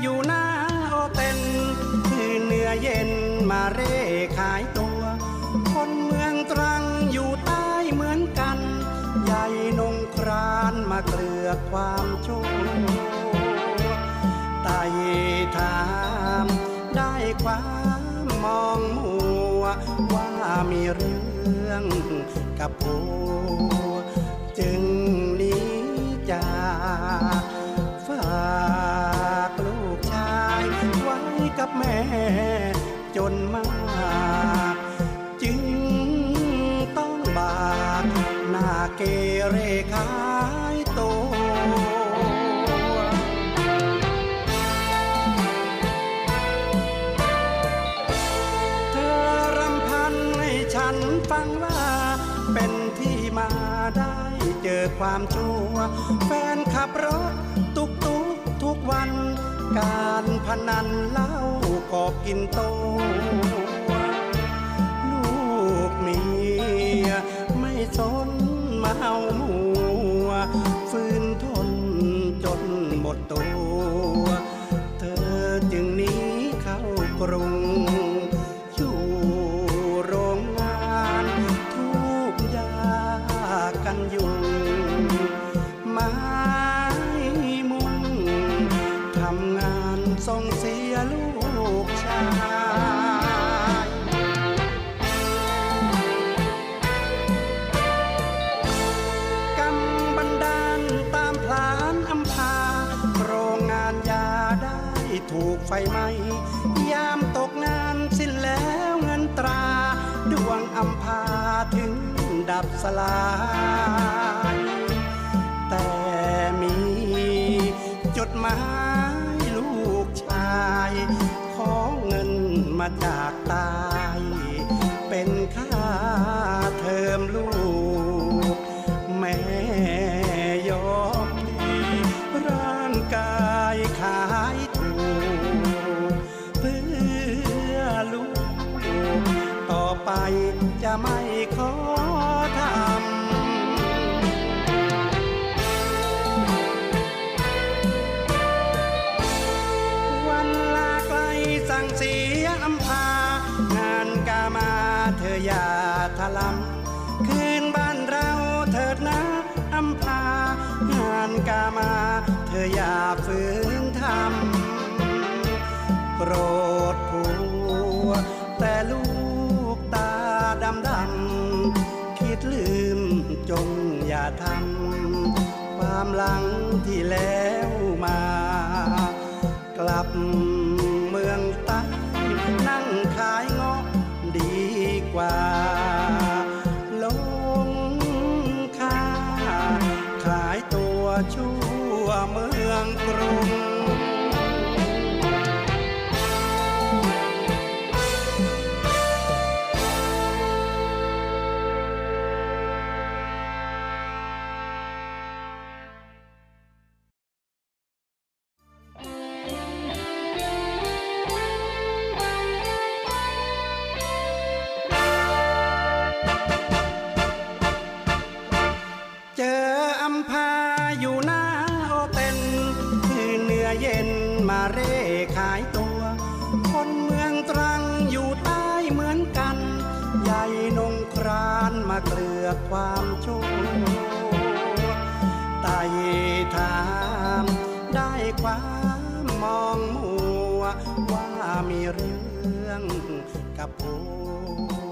อยู่หน้าโอเต็นคือเนื้อเย็นมาเร่ขายตัว คนเมืองตรังอยู่ใต้เหมือนกันใหญ่นงครานมาเกลือความชั่วไต่ถามได้ความมองมัว ว่ามีเรื่องกับผัวจึง จนมากจึงต้องบากหน้าเกเรขายตัวเธอรำพันให้ฉันฟังว่าเป็นที่มาได้เจอความชั่ว แฟนขับรถตุกตุกทุกวัน การพนันเล้า ก็กินโต ลูกเมียไม่สนมาเอาหัวฟื้นทนจนหมดตัว เธอจึงหนีเข้ากรุง ถูกไฟไหม้ยามตกงานสิ้นแล้วเงินตรา ดวงอำพาถึงดับสลาย แต่มีจดหมายลูกชาย ขอเงินมาจากตาย ไปจะไม่ขอทำวันลาไกลสั่งเสียอำพางานกามาเธออย่าทะลำคืนบ้านเราเถิดนะอำพางานกามาเธออย่าฝืนทำามหลังที่แล้วมา กลับเมืองใต้นั่งขายเงาะดีกว่า ลงค่า ขายตัวชั่วเมืองกรุงำพาอยู่หน้าโอเต็นคือเนื้อเย็นมาเร่ขายตัว คนเมืองตรังอยู่ใต้เหมือนกัน ใหญ่นงครานมาเกลือความชั่วไต่ถามได้ความมองมัวว่ามีเรื่องกับผัว